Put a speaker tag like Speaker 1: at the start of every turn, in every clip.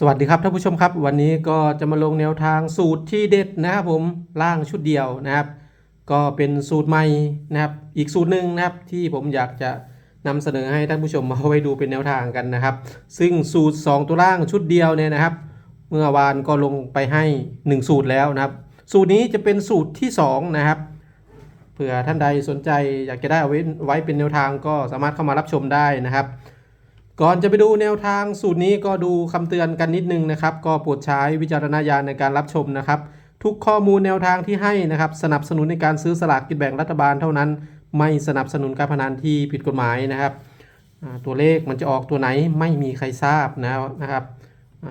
Speaker 1: สวัสดีครับท่านผู้ชมครับ วันนี้ก็จะมาลงแนวทางสูตรที่เด็ดนะครับผมล่างชุดเดียวนะครับ ก็เป็นสูตรใหม่นะครับ อีกสูตรหนึ่งนะครับที่ผมอยากจะนำเสนอให้ท่านผู้ชมมาไว้ดูเป็นแนวทางกันนะครับ ซึ่งสูตร 2 ตัวล่างชุดเดียวเนี่ยนะครับ เมื่อวานก็ลงไปให้ 1 สูตรแล้วนะครับ สูตรนี้จะเป็นสูตรที่2นะครับเผื่อท่านใดสนใจอยากจะได้เอาไว้ไว้เป็นแนวทางก็สามารถเข้ามารับชมได้นะครับ ก่อนจะไปดูแนวทางสูตรนี้ก็ดูคำเตือนกันนิดนึงนะครับ ก็โปรดใช้วิจารณญาณในการรับชมนะครับ ทุกข้อมูลแนวทางที่ให้นะครับ สนับสนุนในการซื้อสลากกินแบ่งรัฐบาลเท่านั้น ไม่สนับสนุนการพนันที่ผิดกฎหมายนะครับ ตัวเลขมันจะออกตัวไหนไม่มีใครทราบนะนะครับ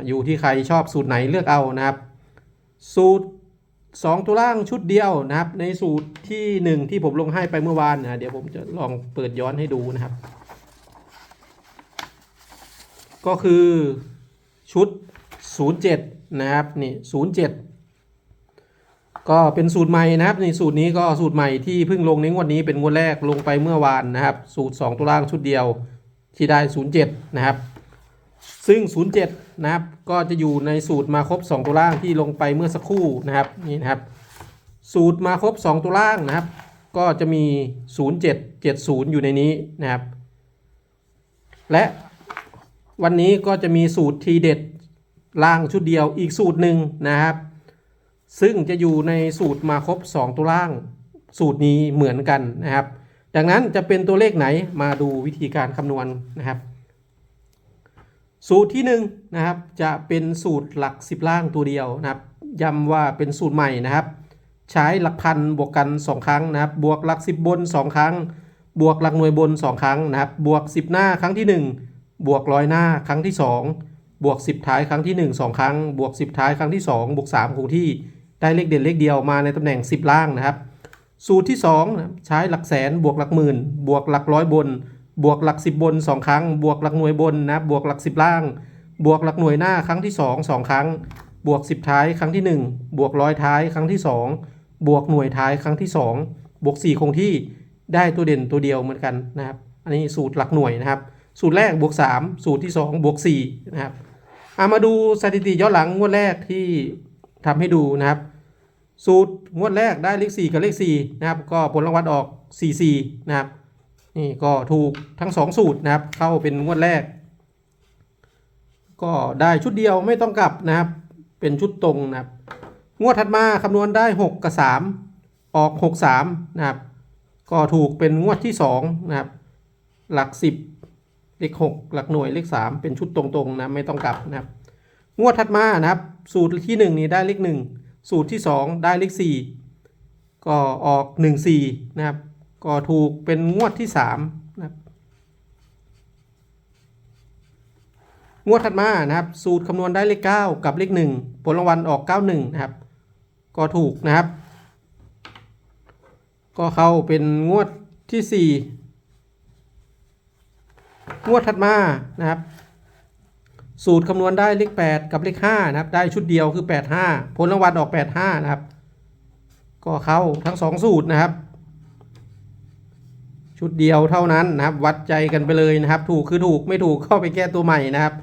Speaker 1: อยู่ที่ใครชอบสูตรไหนเลือกเอานะครับ สูตร 2 ตัวล่างชุดเดียวนะครับ ในสูตรทีหนึ่1 ที่ผมลงให้ไปเมื่อวานนะเดี๋ยวผมจะลองเปิดย้อนให้ดูนะครับ ก็คือชุด 07 นะครับนี่07 ก็เป็นสูตรใหม่นะครับในสูตรนี้ก็สูตรใหม่ที่เพิ่งลงในงวดนี้เป็นงวดแรกลงไปเมื่อวานนะครับ สูตร 2 ตัวล่างชุดเดียวที่ได้ 07 นะครับ ซึ่ง 07 นะครับ ก็จะอยู่ในสูตรมาครบ 2 ตัวล่างที่ลงไปเมื่อสักครู่นะครับนี่นะครับ สูตรมาครบ 2 ตัวล่างนะครับ ก็จะมี 07 70 อยู่ในนี้นะครับ และ วันนี้ก็จะมีสูตรทีเด็ดล่างชุดเดียวอีกสูตรหนึ่งนะครับ ซึ่งจะอยู่ในสูตรมาครบ 2 ตัวล่างสูตรนี้เหมือนกันนะครับ ดังนั้นจะเป็นตัวเลขไหนมาดูวิธีการคำนวณนะครับ สูตรที่1นงนะครับจะเป็นสูตรหลัก 10 ล่างตัวเดียวนะครับย้ำว่าเป็นสูตรใหม่นะครับ ใช้หลักพันบวกกัน 2 ครั้งนะครับ บวกหลัก 10 บน 2 ครั้ง บวกหลักหน่วยบน 2 ครั้งนะครับ บวก 10 หน้าครั้งที่ 1 บวกร้อยหน้าครั้งที่ 2 บวก 10 ท้ายครั้งที่ 1 2 ครั้ง บวก 10 ท้ายครั้งที่ 2 บวก 3 คงที่ได้เลขเด่นเลขเดียวมาในตำแหน่ง 10 ล่างนะครับ สูตรที่2นะใช้หลักแสนบวกหลักหมื่น บวกหลักร้อยบน บวกหลัก 10 บน 2 ครั้ง บวกหลักหน่วยบนนะบบวกหลัก 10 ล่าง บวกหลักหน่วยหน้าครั้งที่ 2 2 ครั้ง บวก 10 ท้ายครั้งที่ 1 บวกร้อยท้ายครั้งที่ 2 บวกหน่วยท้ายครั้งที่ 2 บวก 4 คงที่ได้ตัวเด่นตัวเดียวเหมือนกันนะครับ อันนี้สูตรหลักหน่วยนะครับ สูตรแรกบวก 3 สูตรที่ 2 บวก4นะครับเอามาดูสถิติย้อนหลังงวดแรกที่ทำให้ดูนะครับ สูตรงวดแรกได้เลข4กับเลข4นะครับ ก็ผลรางวัลออก4 4นะครับนี่ก็ถูกทั้ง 2 สูตรนะครับ เข้าเป็นงวดแรก ก็ได้ชุดเดียวไม่ต้องกลับนะครับ เป็นชุดตรงนะครับ งวดถัดมาคำนวณได้ 6 กับ 3 ออก 6 3นะครับ ก็ถูกเป็นงวดที่2นะครับ หลัก 10 เลข 6 หลักหน่วยเลข 3 เป็นชุดตรงๆนะไม่ต้องกลับนะครับ งวดถัดมานะครับ สูตรที่ 1 นี้ได้เลข 1 สูตรที่ 2 ได้เลข 4 ก็ออก 1 4 นะครับ ก็ถูกเป็นงวดที่3นะครับงวดถัดมานะครับ สูตรคำนวณได้เลข 9 กับเลข 1 ผลรางวัลออก 91 นะครับ ก็ถูกนะครับ ก็เข้าเป็นงวดที่ 4 งวดถัดมานะครับ สูตรคำนวณได้เลข 8 กับเลข5นะครับ ได้ชุดเดียวคือ 85 ผลรางวัลออก 85 นะครับ ก็เข้าทั้ง 2 สูตรนะครับ ชุดเดียวเท่านั้นนะครับ วัดใจกันไปเลยนะครับ ถูกคือถูกไม่ถูกเข้าไปแก้ตัวใหม่นะครับ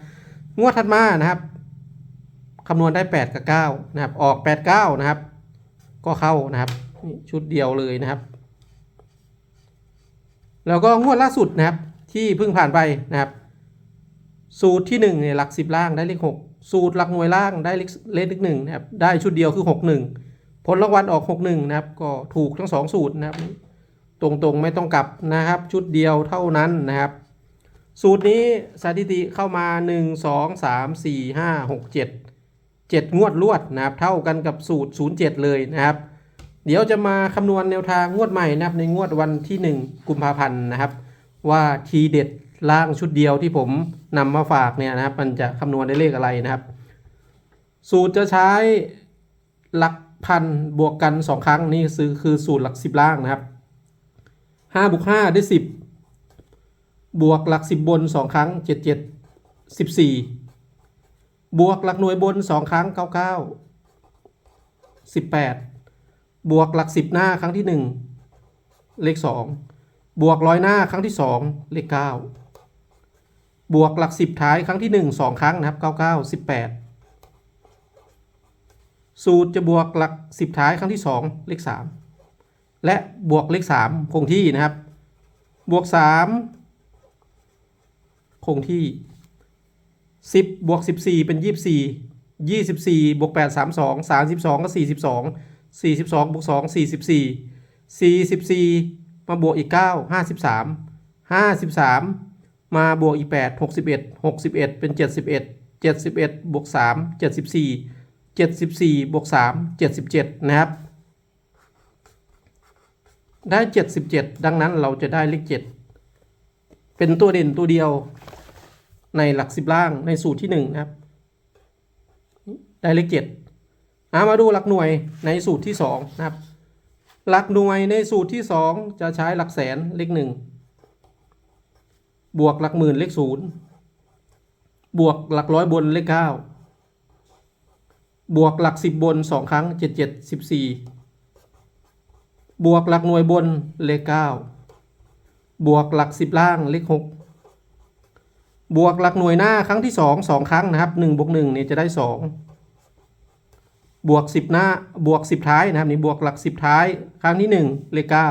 Speaker 1: งวดถัดมานะครับคำนวณได้ 8 กับ 9 นะครับ ออก 8 9 นะครับ ก็เข้านะครับนี่ชุดเดียวเลยนะครับ แล้วก็งวดล่าสุดนะครับ ที่เพิ่งผ่านไปนะครับ สูตรที่1เนี่ยหลัก 10 ล่างได้เลข 6 สูตรหลักหน่วยล่างได้เลขเลขหนึ่งนะครับได้ชุดเดียวคือ 61 ผลรางวัลออก 61 นะครับ ก็ถูกทั้ง 2 สูตรนะครับ ตรงๆไม่ต้องกลับนะครับ ชุดเดียวเท่านั้นนะครับ สูตรนี้สถิติเข้ามา 1 2 3 4 5 6 7 7 งวดรวดนะครับเท่ากันกับสูตร 07 เลยนะครับ เดี๋ยวจะมาคำนวณแนวทางงวดใหม่นะครับในงวดวันที่ 1 กุมภาพันธ์นะครับ ว่าทีเด็ดล่างชุดเดียวที่ผมนำมาฝากเนี่ยนะครับ มันจะคำนวณได้เลขอะไรนะครับ สูตรจะใช้หลักพันบวกกัน 2 ครั้งนี่คือคือสูตรหลัก 10 ล่างนะครับ5บวก5ได้ 10 บวกหลัก 10 บน 2 ครั้ง 7 7 14 บวกหลักหน่วยบน 2 ครั้ง 99 18 บวกหลัก 10 หน้าครั้งที่ 1 เลข 2 บวกร้อยหน้าครั้งที่ 2 เลข 9 บวกหลักสิบท้ายครั้งที่หนึ่งสองครั้งนะครับเก้าเก้าสิบแปดสูตรจะบวกหลักสิบท้ายครั้งที่สองเลขสามและบวกเลขสามคงที่นะครับ บวกสามคงที่สิบบวกสิบสี่เป็นยี่สิบสี่ยี่สิบสี่บวกแปดสามสองสามสิบสองก็สี่สิบสองสี่สิบสองบวกสองสี่สิบสี่สี่สิบสี่ มาบวกอีกเก้าห้าสิบสามห้าสิบสามมาบวกอีกแปดหกสิบเอ็ดหกสิบเอ็ดเป็นเจ็ดสิบเอ็ดเจ็ดสิบเอ็ดบวกสามเจ็ดสิบสี่เจ็ดสิบสี่บวกสามเจ็ดสิบเจ็ดนะครับ ได้เจ็ดสิบเจ็ดดังนั้นเราจะได้เลขเจ็ดเป็นตัวเด่นตัวเดียวในหลักสิบล่างในสูตรที่หนึ่งนะครับ ได้เลขเจ็ดอามาดูหลักหน่วยในสูตรที่สองนะครับ หลักหน่วยในสูตรที่สองจะใช้หลักแสนเลขหนึ่งบวกหลักหมื่นเลขศูนย์บวกหลักร้อยบนเลขเก้าบวกหลักสิบบนสองครั้งเจ็ดเจ็ดสิบสี่บวกหลักหน่วยบนเลขเก้าบวกหลักสิบล่างเลขหกบวกหลักหน่วยหน้าครั้งที่สองสองครั้งนะครับหนึ่งบวกหนึ่งเนี่ยจะได้สอง บวกสิบหน้าบวกสิบท้ายนะครับนี่บวกหลักสิบท้าย ครั้งที่หนึ่งเลขเก้า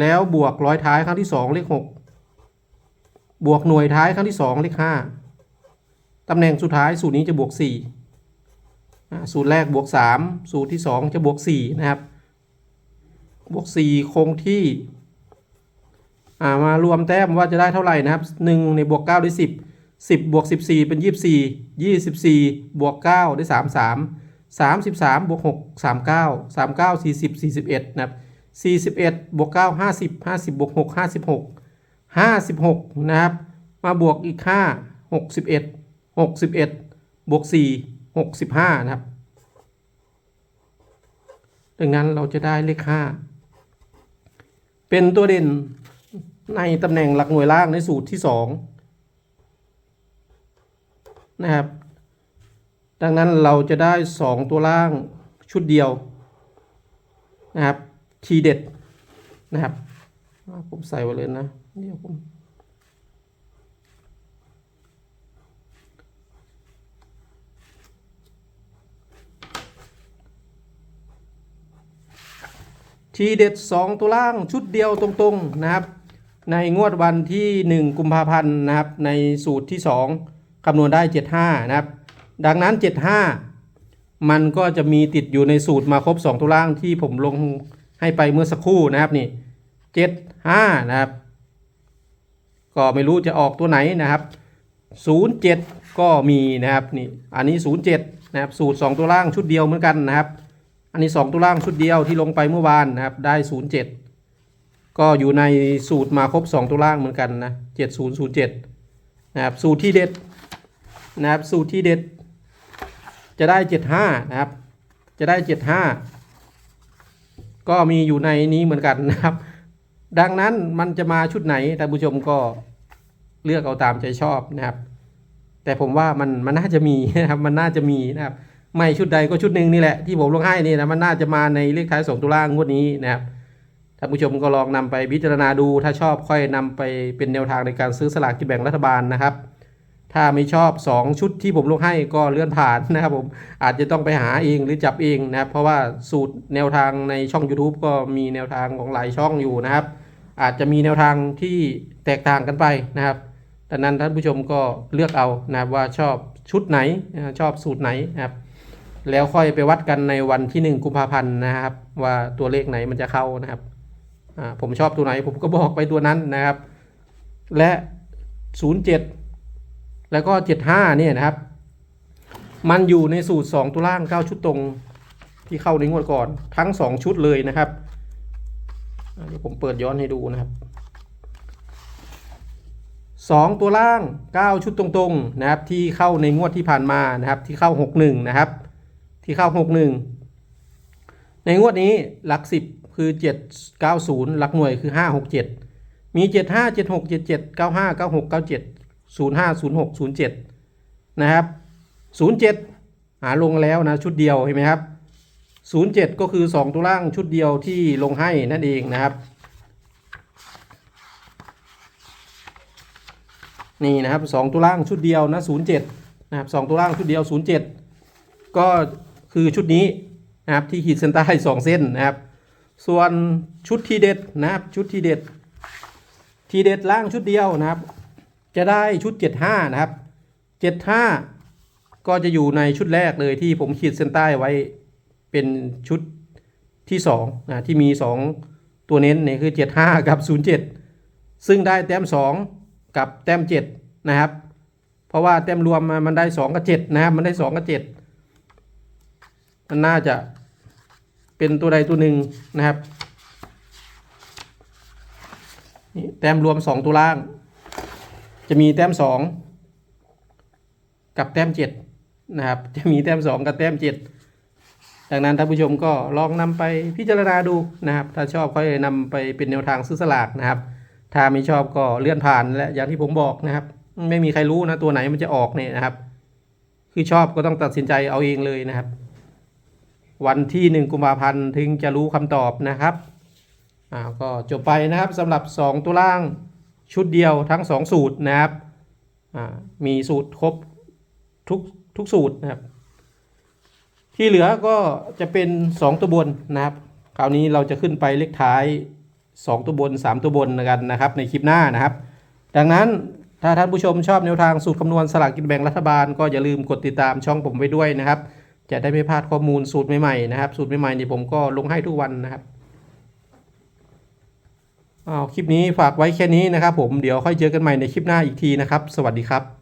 Speaker 1: แล้วบวกร้อยท้ายครั้งที่สองเลขหกบวกหน่วยท้ายครั้งที่สองเลขห้าตำแหน่งสุดท้ายสูตรนี้จะบวกสี่สูตรแรกบวกสามสูตรที่สองจะบวกสี่นะครับ บวกสี่คงที่มารวมแต้มว่าจะได้เท่าไหร่นะครับหนึ่งในบวกเก้าด้สิบสิ บบวกสิบสี่เป็นยี่สิบสี่ยี่สิบสี่บวกเก้าได้สามสามสามสิบสามบวกหกสามเก้าสามเก้าสี่สิบสี่สิบเอ็ดนะครับสี่สิบเอ็ดบวกเก้าห้าสิบห้าสิบบวกหกห้าสิบหกห้าสิบหกนะครับ มาบวกอีกห้าหกสิบเอ็ดหกสิบเอ็ดบวกสี่หกสิบห้านะครับ ดังนั้นเราจะได้เลขห้าเป็นตัวเด่นในตำแหน่งหลักหน่วยล่างในสูตรที่สอง นะครับ ดังนั้นเราจะได้สองตัวล่างชุดเดียวนะครับ ทีเด็ดนะครับ ผมใส่ไว้เลยนะเดี๋ยวผมทีเด็ด 2 ตัวล่างชุดเดียวตรงๆนะครับ ในงวดวันที่ 1 กุมภาพันธ์นะครับ ในสูตรที่ 2 คำนวณได้ 75 นะครับ ดังนั้น 75 มันก็จะมีติดอยู่ในสูตรมาครบ 2 ตัวล่างที่ผมลงให้ไปเมื่อสักครู่นะครับนี่ 75 นะครับ ก็ไม่รู้จะออกตัวไหนนะครับ 07 ก็มีนะครับนี่อันนี้ 07 นะครับสูตร 2 ตัวล่างชุดเดียวเหมือนกันนะครับ อันนี้ 2 ตัวล่างชุดเดียวที่ลงไปเมื่อวานนะครับได้ 07ก็อยู่ในสูตรมาครบ 2 ตัวล่างเหมือนกันนะ 7007 นะครับ สูตรที่เด็ด นะครับสูตรที่เด็ด จะได้75นะครับ จะได้75ก็มีอยู่ในนี้เหมือนกันนะครับ ดังนั้นมันจะมาชุดไหนท่านผู้ชมก็เลือกเอาตามใจชอบนะครับ แต่ผมว่ามันมันน่าจะมีนะครับ มันน่าจะมีนะครับ ไม่ชุดใดก็ชุดหนึ่งนี่แหละที่ผมลงให้นี่นะมันน่าจะมาในเลขท้ายสองตัวล่างงวดนี้นะครับท่านผู้ชมก็ลองนำไปพิจารณาดู ถ้าชอบค่อยนำไปเป็นแนวทางในการซื้อสลากกินแบ่งรัฐบาลนะครับ ถ้าไม่ชอบ 2 ชุดที่ผมลงให้ก็เลื่อนผ่านนะครับผมอาจจะต้องไปหาเองหรือจับเองนะครับ เพราะว่าสูตรแนวทางในช่อง YouTube ก็มีแนวทางของหลายช่องอยู่นะครับ อาจจะมีแนวทางที่แตกต่างกันไปนะครับดังนั้นท่านผู้ชมก็เลือกเอานะครับว่าชอบชุดไหนชอบสูตรไหนนะครับแล้วค่อยไปวัดกันในวันที่หนึ่งกุมภาพันธ์นะครับ ว่าตัวเลขไหนมันจะเข้านะครับผมชอบตัวไหนผมก็บอกไปตัวนั้นนะครับ และ 07 แล้วก็ 75เนี่ยนะครับ มันอยู่ในสูตร 2 ตัวล่าง 9 ชุดตรงที่เข้าในงวดก่อนทั้ง 2 ชุดเลยนะครับเดี๋ยวผมเปิดย้อนให้ดูนะครับ 2 ตัวล่าง 9 ชุดตรงๆนะครับ ที่เข้าในงวดที่ผ่านมานะครับ ที่เข้า 61 นะครับ ที่เข้า 61 ในงวดนี้หลัก 10 คือ 790 หลักหน่วยคือ 567 มี 75 76 77 95 96 97 05 06 07 นะครับ 07 หาลงแล้วนะ ชุดเดียวเห็นไหมครับ 07 ก็คือ 2 ตัวล่างชุดเดียวที่ลงให้นั่นเองนะครับ นี่นะครับสองตัวล่างชุดเดียวนะศูนย์เจ็ดนะครับสองตัวล่างชุดเดียวศูนย์เจ็ดก็คือชุดนี้นะครับที่ขีดเส้นใต้สองเส้นนะครับ ส่วนชุดทีเด็ดนะครับชุดทีเด็ดทีเด็ดล่างชุดเดียวนะครับ จะได้ชุด 75 นะครับ 75 ก็จะอยู่ในชุดแรกเลยที่ผมขีดเส้นใต้ไว้เป็นชุดที่2นะที่มี 2 ตัวเน้นนี่คือ 75 กับ 07 ซึ่งได้แต้ม 2 กับแต้ม 7 นะครับ เพราะว่าแต้มรวมมันได้ 2 กับ 7 นะครับ มันได้ 2 กับ 7 มันน่าจะเป็นตัวใดตัวหนึ่งนะครับนี่แต้มรวม 2 ตัวล่าง จะมีแต้ม2กับแต้ม7นะครับ จะมีแต้ม2กับแต้ม7ดังนั้นท่านผู้ชมก็ลองนำไปพิจารณาดูนะครับ ถ้าชอบก็นำไปเป็นแนวทางซื้อสลากนะครับ ถ้าไม่ชอบก็เลื่อนผ่านและอย่างที่ผมบอกนะครับ ไม่มีใครรู้นะตัวไหนมันจะออกเนี่ยนะครับ คือชอบก็ต้องตัดสินใจเอาเองเลยนะครับ วันที่หนึ่งกุมภาพันธ์ถึงจะรู้คำตอบนะครับอ่าก็จบไปนะครับสำหรับ 2 ตัวล่าง ชุดเดียวทั้ง 2 สูตรนะครับมีสูตรครบทุกทุกสูตรนะครับ ที่เหลือก็จะเป็น 2 ตัวบนนะครับ คราวนี้เราจะขึ้นไปเลขท้าย 2 ตัวบน 3 ตัวบนกันนะครับ ในคลิปหน้านะครับ ดังนั้นถ้าท่านผู้ชมชอบแนวทางสูตรคำนวณสลากกินแบ่งรัฐบาล ก็อย่าลืมกดติดตามช่องผมไว้ด้วยนะครับ จะได้ไม่พลาดข้อมูลสูตรใหม่ๆนะครับ สูตรใหม่ๆนี่ผมก็ลงให้ทุกวันนะครับ อาคลิปนี้ฝากไว้แค่นี้นะครับผมเดี๋ยวค่อยเจอกันใหม่ในคลิปหน้าอีกทีนะครับ สวัสดีครับ